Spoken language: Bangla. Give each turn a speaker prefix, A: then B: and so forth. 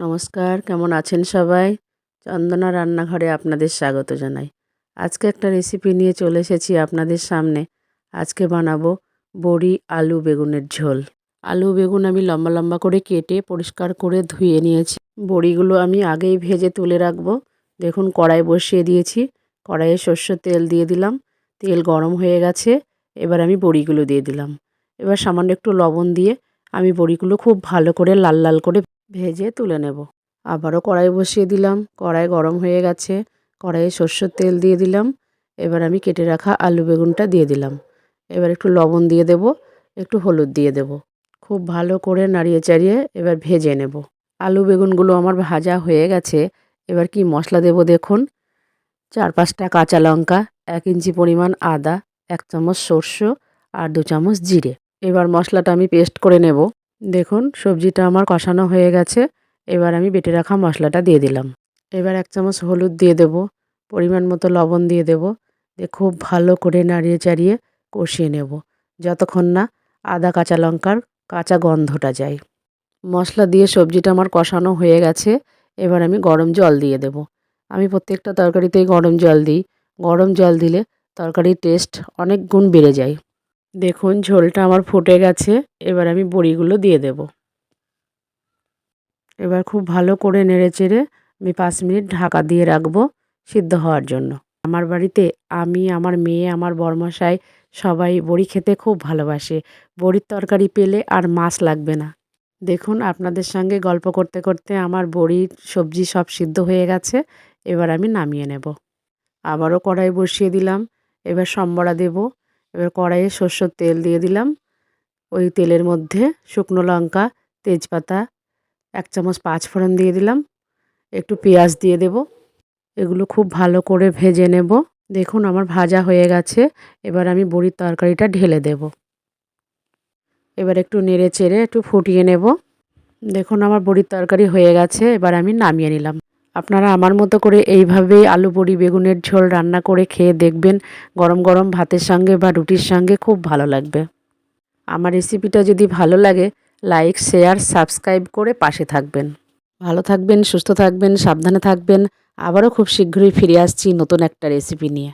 A: নমস্কার, কেমন আছেন সবাই? চন্দনা রান্নাঘরে আপনাদের স্বাগত জানাই। আজকে একটা রেসিপি নিয়ে চলে এসেছি আপনাদের সামনে। আজকে বানাবো বড়ি আলু বেগুনের ঝোল। আলু বেগুন আমি লম্বা লম্বা করে কেটে পরিষ্কার করে ধুয়ে নিয়েছি। বড়িগুলো আমি আগেই ভেজে তুলে রাখব। দেখুন, কড়াই বসিয়ে দিয়েছি। কড়াইয়ে সর্ষের তেল দিয়ে দিলাম। তেল গরম হয়ে গেছে। এবার আমি বড়িগুলো দিয়ে দিলাম। এবার সামান্য একটু লবণ দিয়ে আমি বড়িগুলো খুব ভালো করে লাল লাল করে ভেজে তুলে নেব। আবারও কড়াই বসিয়ে দিলাম। কড়াই গরম হয়ে গেছে। কড়াইয়ে সর্ষের তেল দিয়ে দিলাম। এবার আমি কেটে রাখা আলু বেগুনটা দিয়ে দিলাম। এবার একটু লবণ দিয়ে দেব, একটু হলুদ দিয়ে দেব। খুব ভালো করে নাড়িয়ে চাড়িয়ে এবার ভেজে নেব। আলু বেগুনগুলো আমার ভাজা হয়ে গেছে। এবার কি মশলা দেব দেখুন। চার পাঁচটা কাঁচা লঙ্কা, এক ইঞ্চি পরিমাণ আদা, এক চামচ সর্ষে আর দু চামচ জিরে। এবার মশলাটা আমি পেস্ট করে নেব। দেখুন, সবজিটা আমার কষানো হয়ে গেছে। এবার আমি বেটে রাখা মশলাটা দিয়ে দিলাম। এবার এক চামচ হলুদ দিয়ে দেব, পরিমাণ মতো লবণ দিয়ে দেব, দিয়ে খুব ভালো করে নাড়িয়ে চাড়িয়ে কষিয়ে নেব, যতক্ষণ না আদা, কাঁচা লঙ্কার কাঁচা গন্ধটা যায়। মশলা দিয়ে সবজিটা আমার কষানো হয়ে গেছে, এবার আমি গরম জল দিয়ে দেব। আমি প্রত্যেকটা তরকারিতেই গরম জল দিই। গরম জল দিলে তরকারির টেস্ট অনেক গুণ বেড়ে যায়। দেখুন, ঝোলটা আমার ফুটে গেছে। এবার আমি বড়িগুলো দিয়ে দেব। এবার খুব ভালো করে নেড়ে চেড়ে আমি পাঁচ মিনিট ঢাকা দিয়ে রাখব সিদ্ধ হওয়ার জন্য। আমার বাড়িতে আমি, আমার মেয়ে, আমার বরমশাই সবাই বড়ি খেতে খুব ভালোবাসে। বড়ির তরকারি পেলে আর মাছ লাগবে না। দেখুন, আপনাদের সঙ্গে গল্প করতে করতে আমার বড়ির সবজি সব সিদ্ধ হয়ে গেছে। এবার আমি নামিয়ে নেব। আবারও কড়াই বসিয়ে দিলাম। এবার সম্বরা দেব। এবার কড়াইয়ে সর্ষের তেল দিয়ে দিলাম। ওই তেলের মধ্যে শুকনো লঙ্কা, তেজপাতা, এক চামচ পাঁচ ফোড়ন দিয়ে দিলাম। একটু পেঁয়াজ দিয়ে দেব। এগুলো খুব ভালো করে ভেজে নেব। দেখুন আমার ভাজা হয়ে গেছে। এবার আমি বড়ির তরকারিটা ঢেলে দেব। এবার একটু নেড়ে চেড়ে একটু ফুটিয়ে নেব। দেখুন আমার বড়ির তরকারি হয়ে গেছে। এবার আমি নামিয়ে নিলাম। আপনারা আমার মতো করে এইভাবেই আলু বড়ি, বেগুনের ঝোল রান্না করে খেয়ে দেখবেন। গরম গরম ভাতের সঙ্গে বা রুটির সঙ্গে খুব ভালো লাগবে। আমার রেসিপিটা যদি ভালো লাগে, লাইক, শেয়ার, সাবস্ক্রাইব করে পাশে থাকবেন। ভালো থাকবেন, সুস্থ থাকবেন, সাবধানে থাকবেন। আবারও খুব শীঘ্রই ফিরে আসছি নতুন একটা রেসিপি নিয়ে।